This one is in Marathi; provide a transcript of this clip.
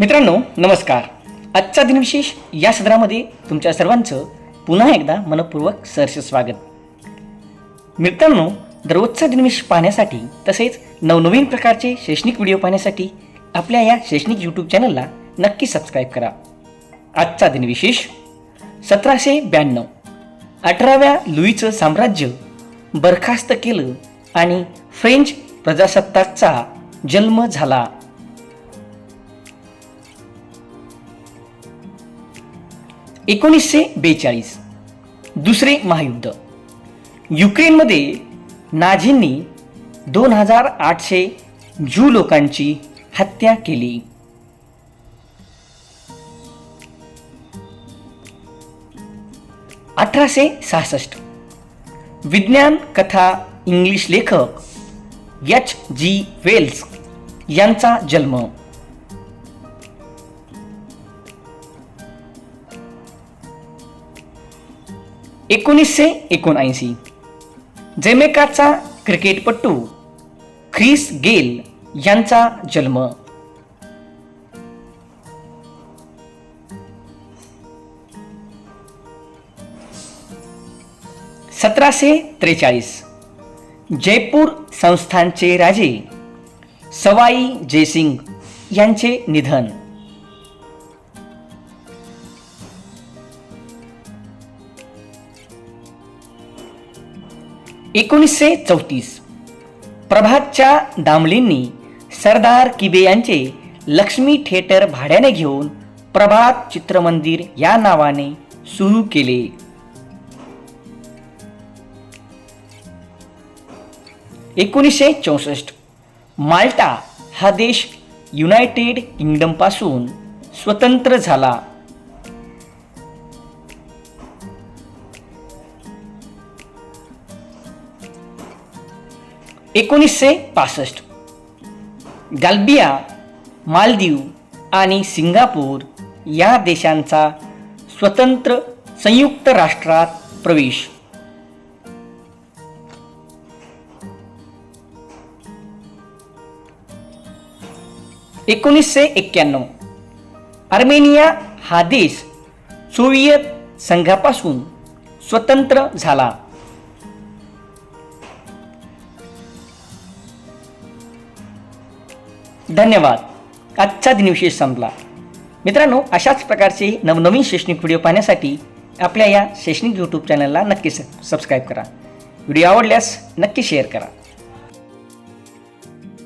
मित्रांनो नमस्कार. आजचा दिनविशेष या सदरामध्ये तुमच्या सर्वांचं पुन्हा एकदा मनपूर्वक सहर्ष स्वागत. मित्रांनो दररोजचा दिनविशेष पाहण्यासाठी तसेच नवनवीन प्रकारचे शैक्षणिक व्हिडिओ पाहण्यासाठी आपल्या या शैक्षणिक यूट्यूब चॅनलला नक्की सबस्क्राईब करा. आजचा दिनविशेष सतराशे ब्याण्णव. अठराव्या लुईचं साम्राज्य बरखास्त केलं आणि फ्रेंच प्रजासत्ताकचा जन्म झाला. एकोणीसशे बेचाळीस. दुसरे महायुद्ध. युक्रेनमध्ये नाझींनी दोन हजार आठशे ज्यू लोकांची हत्या केली. अठराशे सहासष्ट. विज्ञान कथा इंग्लिश लेखक एच जी वेल्स यांचा जन्म. एकोणीसशे एकोणऐंशी. जमेकाचा क्रिकेटपटू ख्रिस गेल यांचा जन्म. सतराशे त्रेचाळीस. जयपूर संस्थानचे राजे सवाई जयसिंग यांचे निधन. एकोणीसशे चौतीस. प्रभातच्या दामलींनी सरदार किबे यांचे लक्ष्मी थिएटर भाड्याने घेऊन प्रभात चित्रमंदिर या नावाने सुरू केले. एकोणीसशे चौसष्ट. माल्टा हा देश युनायटेड किंगडमपासून स्वतंत्र झाला. एकोणीसशे पासष्ट. गाल्बिया मालदीव आणि सिंगापूर या देशांचा स्वतंत्र संयुक्त राष्ट्रात प्रवेश. एकोणीसशे एक्क्याण्णव. आर्मेनिया हा देश सोव्हिएत संघापासून स्वतंत्र झाला. धन्यवाद. आजचा दिनविशेष संपला. मित्रांनो अशाच प्रकारचे नवनवीन शैक्षणिक व्हिडिओ पाहण्यासाठी आपल्या या शैक्षणिक यूट्यूब चॅनलला नक्की सबस्क्राईब करा. व्हिडिओ आवडल्यास नक्की शेअर करा.